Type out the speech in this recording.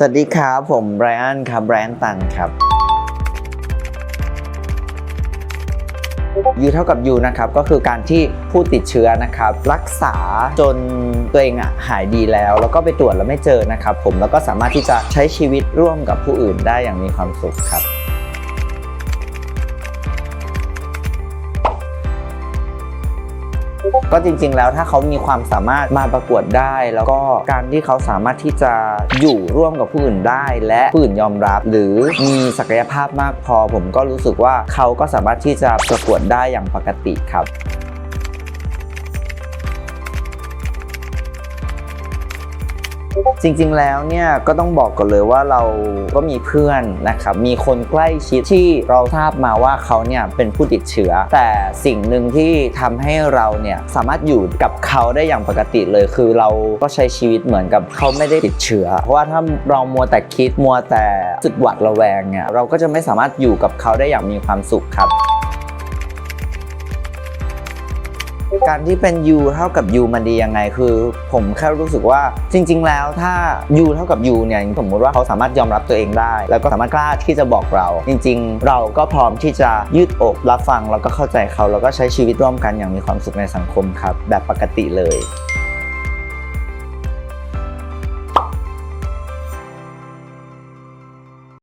สวัสดีครับ ผมไบรอันครับแบรนด์ตันครับยูเท่ากับยูนะครับก็คือการที่ผู้ติดเชื้อนะครับ รักษาจนตัวเองอะหายดีแล้ว แล้วก็ไปตรวจแล้วไม่เจอนะครับ ผมแล้วก็สามารถที่จะใช้ชีวิตร่วมกับผู้อื่นได้อย่างมีความสุขครับ ก็จริง ๆ แล้วถ้าเขามีความสามารถมาประกวดได้ แล้วก็การที่เขาสามารถที่จะอยู่ร่วมกับผู้อื่นได้ และผู้อื่นยอมรับ หรือมีศักยภาพมากพอ ผมก็รู้สึกว่าเขาก็สามารถที่จะประกวดได้อย่างปกติครับ จริงๆแล้วเนี่ยก็ต้องบอกก่อนเลยว่าเราก็มีเพื่อนนะครับมีคนใกล้ชิดที่เราทราบมาว่าเขาเนี่ยเป็นผู้ติดเชื้อ แต่สิ่งหนึ่งที่ทำให้เราเนี่ยสามารถอยู่กับเขาได้อย่างปกติเลย คือเราก็ใช้ชีวิตเหมือนกับเขาไม่ได้ติดเชื้อ เพราะว่าถ้าเรามัวแต่คิดมัวแต่รู้สึกหวาดระแวงเนี่ยเราก็จะไม่สามารถอยู่กับเขาได้อย่างมีความสุขครับ การที่เป็น U เท่ากับ U มันดียังไง คือ ผมแค่รู้สึกว่าจริง ๆ แล้วถ้า U เท่ากับ U เนี่ยสมมติว่าเขาสามารถยอมรับตัวเองได้ แล้วก็สามารถกล้าที่จะบอกเรา จริง ๆ เราก็พร้อมที่จะยืดอกรับฟังแล้วก็เข้าใจเขาแล้วก็ใช้ชีวิตร่วมกันอย่างมีความสุขในสังคมครับ แบบปกติเลย